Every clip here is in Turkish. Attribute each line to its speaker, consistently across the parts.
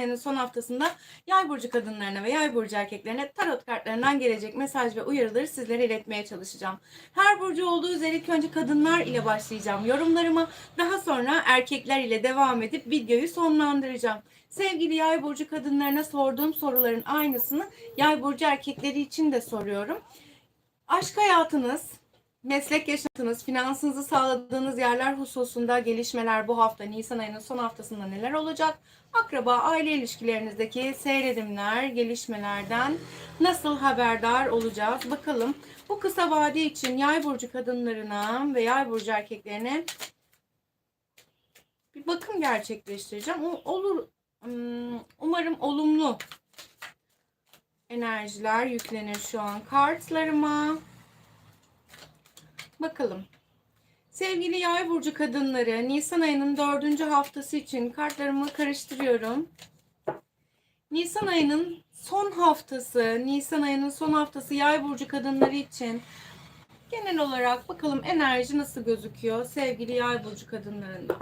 Speaker 1: ayının son haftasında Yay burcu kadınlarına ve Yay burcu erkeklerine tarot kartlarından gelecek mesaj ve uyarıları sizlere iletmeye çalışacağım. Her burcu olduğu üzere ilk önce kadınlar ile başlayacağım yorumlarıma. Daha sonra erkekler ile devam edip videoyu sonlandıracağım. Sevgili Yay burcu kadınlarına sorduğum soruların aynısını Yay burcu erkekleri için de soruyorum. Aşk hayatınız, meslek yaşantınız, finansınızı sağladığınız yerler hususunda gelişmeler bu hafta Nisan ayının son haftasında neler olacak? Akraba, aile ilişkilerinizdeki seyredimler, gelişmelerden nasıl haberdar olacağız? Bakalım bu kısa vade için yay burcu kadınlarına ve yay burcu erkeklerine bir bakım gerçekleştireceğim. Olur, hmm, umarım olumlu enerjiler yüklenir şu an kartlarıma. Bakalım. Sevgili yay burcu kadınları Nisan ayının dördüncü haftası için kartlarımı karıştırıyorum. Nisan ayının son haftası, Nisan ayının son haftası yay burcu kadınları için genel olarak bakalım enerji nasıl gözüküyor sevgili yay burcu kadınlarında.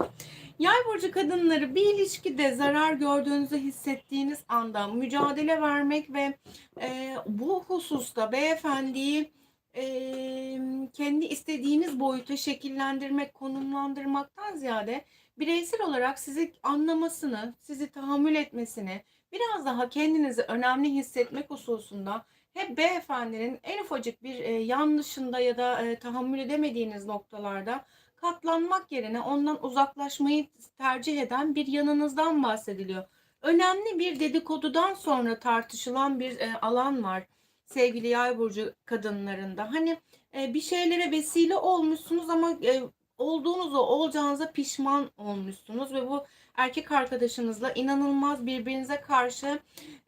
Speaker 1: Yay burcu kadınları bir ilişkide zarar gördüğünüzü hissettiğiniz anda mücadele vermek ve e, bu hususta beyefendiyi e, kendi istediğiniz boyuta şekillendirmek, konumlandırmaktan ziyade bireysel olarak sizi anlamasını, sizi tahammül etmesini, biraz daha kendinizi önemli hissetmek hususunda hep beyefendinin en ufacık bir e, yanlışında ya da e, tahammül edemediğiniz noktalarda katlanmak yerine ondan uzaklaşmayı tercih eden bir yanınızdan bahsediliyor. Önemli bir dedikodudan sonra tartışılan bir e, alan var sevgili yay burcu kadınlarında. Hani e, bir şeylere vesile olmuşsunuz ama e, olduğunuza olacağınıza pişman olmuşsunuz ve bu erkek arkadaşınızla inanılmaz birbirinize karşı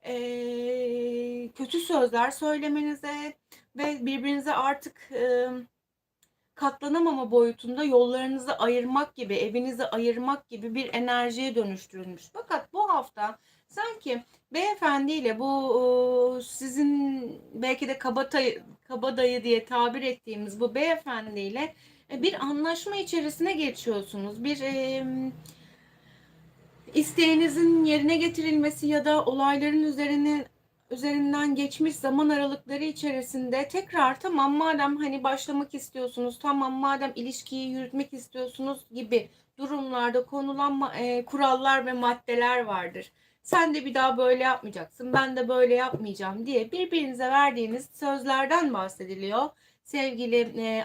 Speaker 1: e, kötü sözler söylemenize ve birbirinize artık e, katlanamama boyutunda yollarınızı ayırmak gibi, evinizi ayırmak gibi bir enerjiye dönüştürülmüş. Fakat bu hafta sanki beyefendiyle bu sizin belki de kabadayı, kabadayı diye tabir ettiğimiz bu beyefendiyle e, bir anlaşma içerisine geçiyorsunuz. Bir e, isteğinizin yerine getirilmesi ya da olayların üzerine üzerinden geçmiş zaman aralıkları içerisinde tekrar tamam madem hani başlamak istiyorsunuz tamam madem ilişkiyi yürütmek istiyorsunuz gibi durumlarda konulan e, kurallar ve maddeler vardır. Sen de bir daha böyle yapmayacaksın ben de böyle yapmayacağım diye birbirinize verdiğiniz sözlerden bahsediliyor. Sevgili e,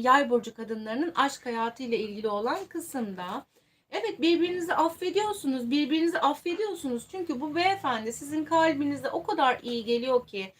Speaker 1: yay burcu kadınlarının aşk hayatı ile ilgili olan kısımda. Evet birbirinizi affediyorsunuz, birbirinizi affediyorsunuz. Çünkü bu beyefendi sizin kalbinize o kadar iyi geliyor ki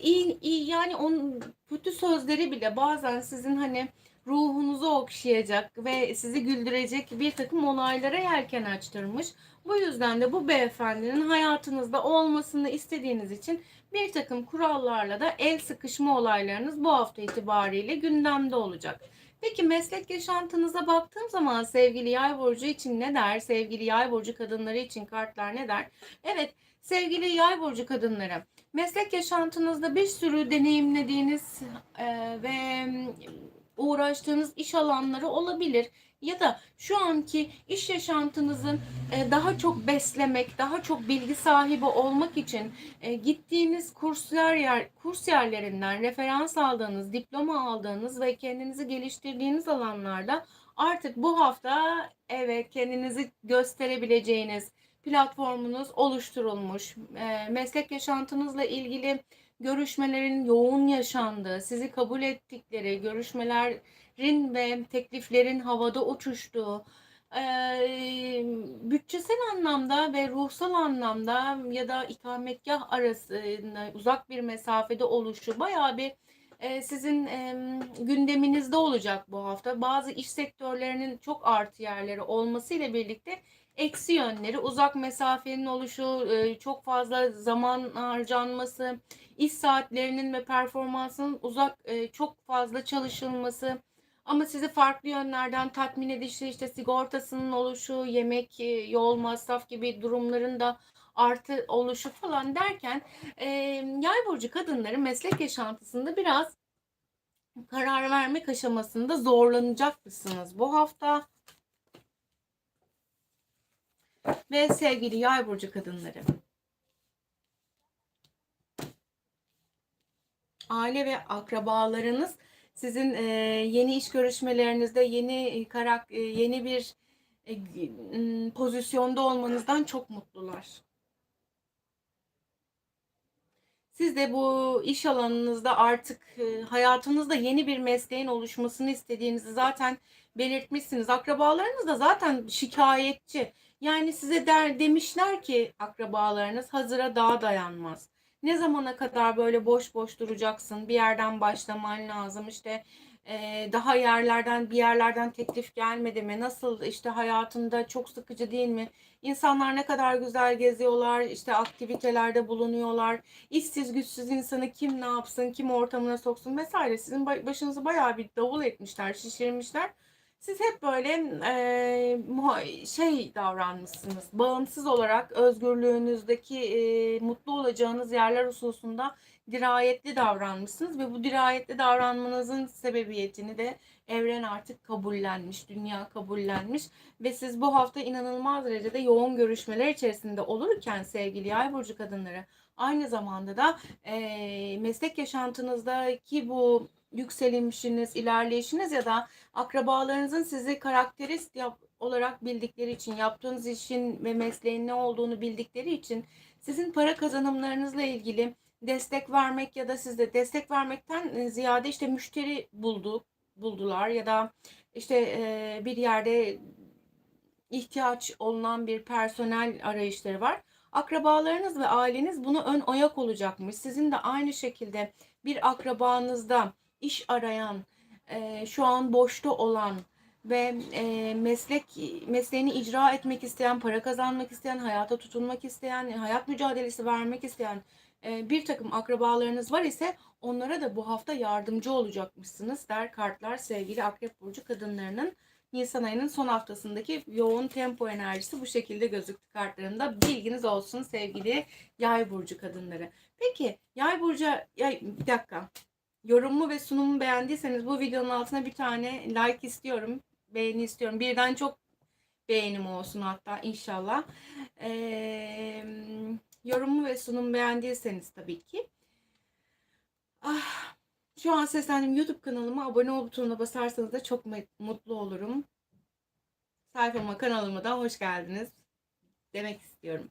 Speaker 1: iyi, iyi yani onun kötü sözleri bile bazen sizin hani ruhunuzu okşayacak ve sizi güldürecek bir takım olaylara yelken açtırmış. Bu yüzden de bu beyefendinin hayatınızda olmasını istediğiniz için bir takım kurallarla da el sıkışma olaylarınız bu hafta itibariyle gündemde olacak. Peki meslek yaşantınıza baktığım zaman sevgili yay burcu için ne der? Sevgili yay burcu kadınları için kartlar ne der? Evet sevgili yay burcu kadınları meslek yaşantınızda bir sürü deneyimlediğiniz e, ve uğraştığınız iş alanları olabilir. Ya da şu anki iş yaşantınızın e, daha çok beslemek, daha çok bilgi sahibi olmak için e, gittiğiniz kurslar yer, kurs yerlerinden referans aldığınız, diploma aldığınız ve kendinizi geliştirdiğiniz alanlarda artık bu hafta evet kendinizi gösterebileceğiniz platformunuz oluşturulmuş. E, meslek yaşantınızla ilgili görüşmelerin yoğun yaşandığı, sizi kabul ettikleri görüşmelerin ve tekliflerin havada uçuştuğu, bütçesel anlamda ve ruhsal anlamda ya da ikametgah arasında uzak bir mesafede oluşu bayağı bir sizin gündeminizde olacak bu hafta. Bazı iş sektörlerinin çok artı yerleri olmasıyla birlikte eksi yönleri, uzak mesafenin oluşu, e, çok fazla zaman harcanması, iş saatlerinin ve performansının uzak e, çok fazla çalışılması ama sizi farklı yönlerden tatmin edişi işte sigortasının oluşu, yemek, e, yol masraf gibi durumların da artı oluşu falan derken yay burcu kadınları meslek yaşantısında biraz karar vermek aşamasında zorlanacak mısınız bu hafta? Ve sevgili yay burcu kadınları. Aile ve akrabalarınız sizin e, yeni iş görüşmelerinizde yeni karak e, yeni bir e, pozisyonda olmanızdan çok mutlular. Siz de bu iş alanınızda artık e, hayatınızda yeni bir mesleğin oluşmasını istediğinizi zaten belirtmişsiniz. Akrabalarınız da zaten şikayetçi. Yani size der demişler ki akrabalarınız hazıra daha dayanmaz. Ne zamana kadar böyle boş boş duracaksın? Bir yerden başlaman lazım. İşte e, daha yerlerden bir yerlerden teklif gelmedi mi? Nasıl işte hayatında çok sıkıcı değil mi? İnsanlar ne kadar güzel geziyorlar, işte aktivitelerde bulunuyorlar. İşsiz güçsüz insanı kim ne yapsın, kim ortamına soksun vesaire. Sizin başınızı bayağı bir davul etmişler, şişirmişler. Siz hep böyle e, şey davranmışsınız. Bağımsız olarak özgürlüğünüzdeki e, mutlu olacağınız yerler hususunda dirayetli davranmışsınız ve bu dirayetli davranmanızın sebebiyetini de evren artık kabullenmiş, dünya kabullenmiş ve siz bu hafta inanılmaz derecede yoğun görüşmeler içerisinde olurken sevgili yay burcu kadınları aynı zamanda da e, meslek yaşantınızdaki bu yükselişiniz, ilerleyişiniz ya da akrabalarınızın sizi karakterist yap olarak bildikleri için, yaptığınız işin ve mesleğin ne olduğunu bildikleri için sizin para kazanımlarınızla ilgili destek vermek ya da sizde destek vermekten ziyade işte müşteri bulduk, buldular ya da işte e, bir yerde ihtiyaç olunan bir personel arayışları var. Akrabalarınız ve aileniz bunu ön ayak olacakmış. Sizin de aynı şekilde bir akrabanızda iş arayan, e, şu an boşta olan ve e, meslek mesleğini icra etmek isteyen, para kazanmak isteyen, hayata tutunmak isteyen, hayat mücadelesi vermek isteyen e, bir takım akrabalarınız var ise onlara da bu hafta yardımcı olacakmışsınız der kartlar sevgili Akrep Burcu kadınlarının Nisan ayının son haftasındaki yoğun tempo enerjisi bu şekilde gözüktü kartlarında. Bilginiz olsun sevgili Yay burcu kadınları. Peki Yay burcu yay, bir dakika. Yorumumu ve sunumu beğendiyseniz bu videonun altına bir tane like istiyorum. Beğeni istiyorum. Birden çok beğenim olsun hatta inşallah. Ee, yorumu ve sunumu beğendiyseniz tabii ki. Ah, şu an seslendim YouTube kanalıma abone ol butonuna basarsanız da çok mutlu olurum. Sayfama kanalıma da hoş geldiniz demek istiyorum.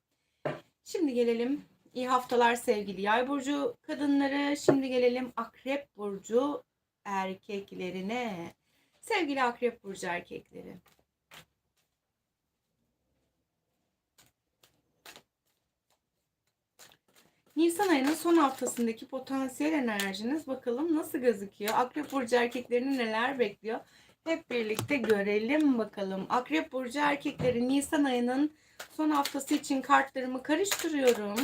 Speaker 1: Şimdi gelelim iyi haftalar sevgili yay burcu kadınları. Şimdi gelelim akrep burcu erkeklerine. Sevgili akrep burcu erkekleri. Nisan ayının son haftasındaki potansiyel enerjiniz bakalım nasıl gözüküyor? Akrep burcu erkeklerini neler bekliyor? Hep birlikte görelim bakalım. Akrep burcu erkekleri Nisan ayının son haftası için kartlarımı karıştırıyorum.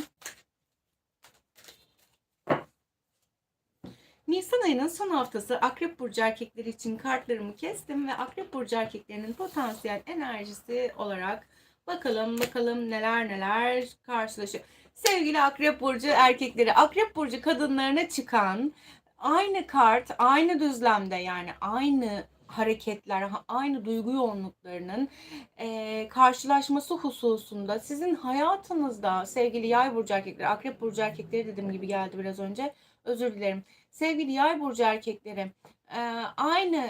Speaker 1: Nisan ayının son haftası Akrep Burcu erkekleri için kartlarımı kestim ve Akrep Burcu erkeklerinin potansiyel enerjisi olarak bakalım bakalım neler neler karşılaşıyor. Sevgili Akrep Burcu erkekleri, Akrep Burcu kadınlarına çıkan aynı kart, aynı düzlemde yani aynı hareketler, aynı duygu yoğunluklarının e, karşılaşması hususunda sizin hayatınızda sevgili yay burcu erkekleri, akrep burcu erkekleri dediğim gibi geldi biraz önce. Özür dilerim. Sevgili yay burcu erkekleri, e, aynı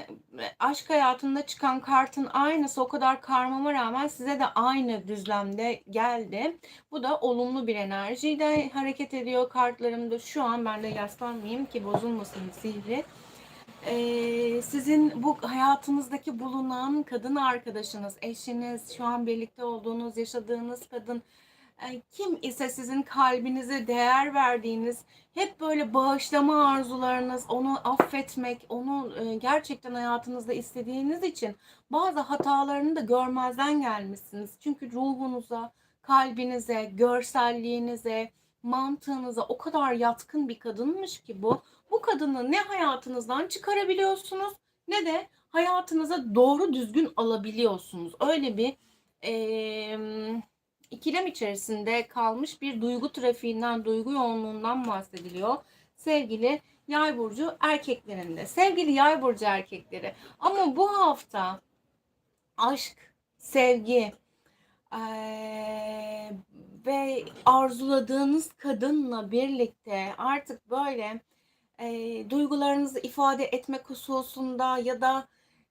Speaker 1: aşk hayatında çıkan kartın aynısı o kadar karmama rağmen size de aynı düzlemde geldi. Bu da olumlu bir enerjiyle hareket ediyor kartlarımda. Şu an ben de yaslanmayayım ki bozulmasın sihri. Ee, sizin bu hayatınızdaki bulunan kadın arkadaşınız, eşiniz, şu an birlikte olduğunuz, yaşadığınız kadın kim ise sizin kalbinize değer verdiğiniz, hep böyle bağışlama arzularınız, onu affetmek, onu gerçekten hayatınızda istediğiniz için bazı hatalarını da görmezden gelmişsiniz. Çünkü ruhunuza, kalbinize, görselliğinize, mantığınıza o kadar yatkın bir kadınmış ki bu. Bu kadını ne hayatınızdan çıkarabiliyorsunuz ne de hayatınıza doğru düzgün alabiliyorsunuz. Öyle bir e, ikilem içerisinde kalmış bir duygu trafiğinden, duygu yoğunluğundan bahsediliyor. Sevgili yay burcu erkeklerinde. Sevgili yay burcu erkekleri. Ama bu hafta aşk, sevgi, Eee, ve arzuladığınız kadınla birlikte artık böyle eee, duygularınızı ifade etmek hususunda ya da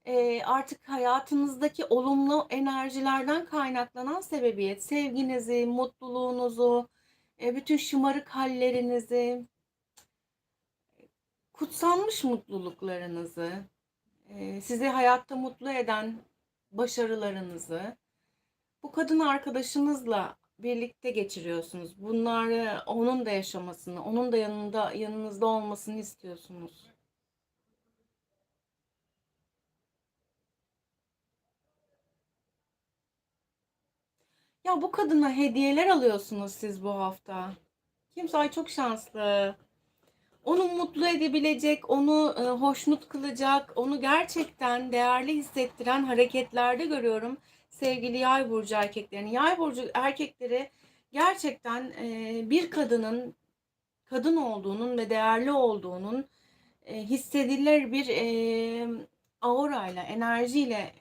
Speaker 1: eee, artık hayatınızdaki olumlu enerjilerden kaynaklanan sebebiyet, sevginizi, mutluluğunuzu, e, bütün şımarık hallerinizi, kutsanmış mutluluklarınızı, eee, sizi hayatta mutlu eden başarılarınızı bu kadın arkadaşınızla birlikte geçiriyorsunuz. Bunları onun da yaşamasını, onun da yanında yanınızda olmasını istiyorsunuz. Ya bu kadına hediyeler alıyorsunuz siz bu hafta. Kimse ay çok şanslı. Onu mutlu edebilecek, onu e, hoşnut kılacak, onu gerçekten değerli hissettiren hareketlerde görüyorum sevgili yay burcu erkeklerini. Yay burcu erkekleri gerçekten e, bir kadının kadın olduğunun ve değerli olduğunun e, hissedilir bir e, aurayla, enerjiyle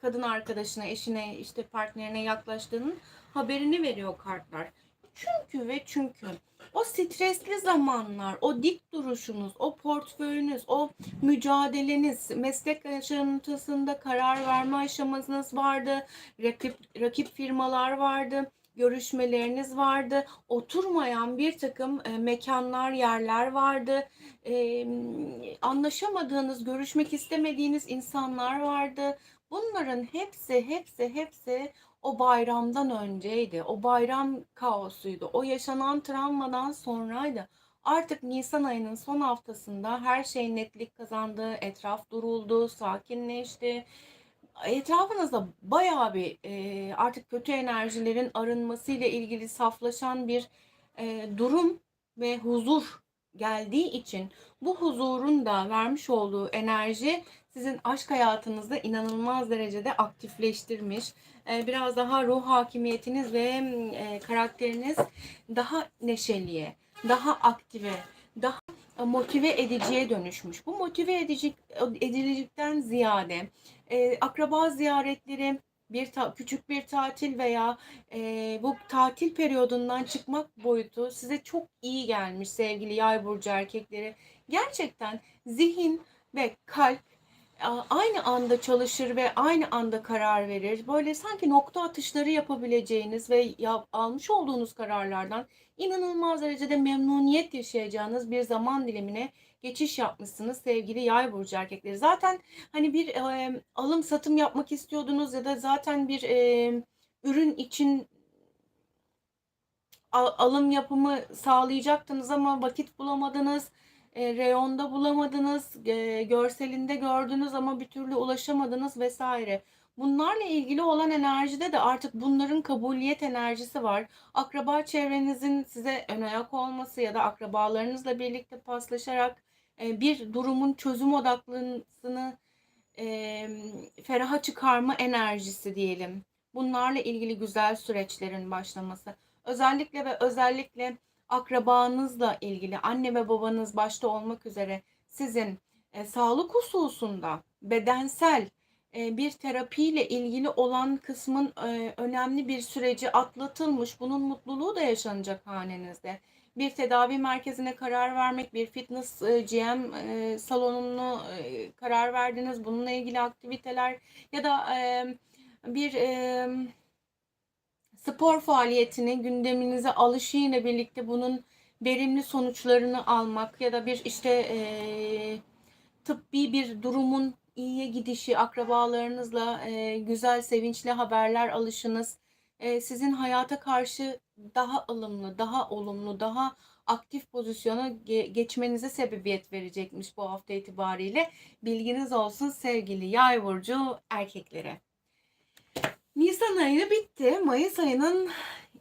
Speaker 1: kadın arkadaşına, eşine, işte partnerine yaklaştığının haberini veriyor kartlar. Çünkü ve çünkü o stresli zamanlar, o dik duruşunuz, o portföyünüz, o mücadeleniz, meslek yaşantısında karar verme aşamanız vardı, rakip, rakip firmalar vardı, görüşmeleriniz vardı, oturmayan bir takım e, mekanlar, yerler vardı, e, anlaşamadığınız, görüşmek istemediğiniz insanlar vardı. Bunların hepsi, hepsi, hepsi o bayramdan önceydi. O bayram kaosuydu. O yaşanan travmadan sonraydı. Artık Nisan ayının son haftasında her şey netlik kazandı, etraf duruldu, sakinleşti. Etrafınızda bayağı bir e, artık kötü enerjilerin arınmasıyla ilgili saflaşan bir e, durum ve huzur geldiği için bu huzurun da vermiş olduğu enerji sizin aşk hayatınızda inanılmaz derecede aktifleştirmiş. Ee, biraz daha ruh hakimiyetiniz ve e, karakteriniz daha neşeliye, daha aktive, daha motive ediciye dönüşmüş. Bu motive edici, edicilikten ziyade e, akraba ziyaretleri, bir ta, küçük bir tatil veya e, bu tatil periyodundan çıkmak boyutu size çok iyi gelmiş sevgili yay burcu erkekleri. Gerçekten zihin ve kalp aynı anda çalışır ve aynı anda karar verir. Böyle sanki nokta atışları yapabileceğiniz ve yap, almış olduğunuz kararlardan inanılmaz derecede memnuniyet yaşayacağınız bir zaman dilimine geçiş yapmışsınız sevgili yay burcu erkekleri. Zaten hani bir e, alım satım yapmak istiyordunuz ya da zaten bir e, ürün için alım yapımı sağlayacaktınız ama vakit bulamadınız e, reyonda bulamadınız, e, görselinde gördünüz ama bir türlü ulaşamadınız vesaire. Bunlarla ilgili olan enerjide de artık bunların kabuliyet enerjisi var. Akraba çevrenizin size ön ayak olması ya da akrabalarınızla birlikte paslaşarak e, bir durumun çözüm odaklısını e, feraha çıkarma enerjisi diyelim. Bunlarla ilgili güzel süreçlerin başlaması. Özellikle ve özellikle akrabanızla ilgili anne ve babanız başta olmak üzere sizin e, sağlık hususunda bedensel e, bir terapiyle ilgili olan kısmın e, önemli bir süreci atlatılmış. Bunun mutluluğu da yaşanacak hanenizde. Bir tedavi merkezine karar vermek, bir fitness e, GM e, salonunu e, karar verdiniz. Bununla ilgili aktiviteler ya da e, bir e, spor faaliyetini gündeminize alışıyla birlikte bunun verimli sonuçlarını almak ya da bir işte e, tıbbi bir durumun iyiye gidişi, akrabalarınızla e, güzel, sevinçli haberler alışınız e, sizin hayata karşı daha ılımlı, daha olumlu, daha aktif pozisyona ge- geçmenize sebebiyet verecekmiş bu hafta itibariyle. Bilginiz olsun sevgili yay burcu erkeklere. Nisan ayı bitti. Mayıs ayının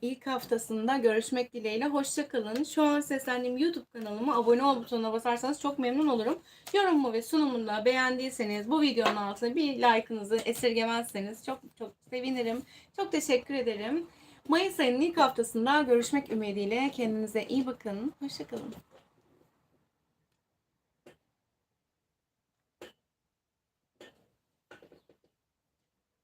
Speaker 1: ilk haftasında görüşmek dileğiyle. Hoşçakalın. Şu an seslendiğim YouTube kanalıma abone ol butonuna basarsanız çok memnun olurum. Yorumumu ve sunumunu beğendiyseniz bu videonun altına bir like'ınızı esirgemezseniz çok çok sevinirim. Çok teşekkür ederim. Mayıs ayının ilk haftasında görüşmek ümidiyle kendinize iyi bakın. Hoşçakalın.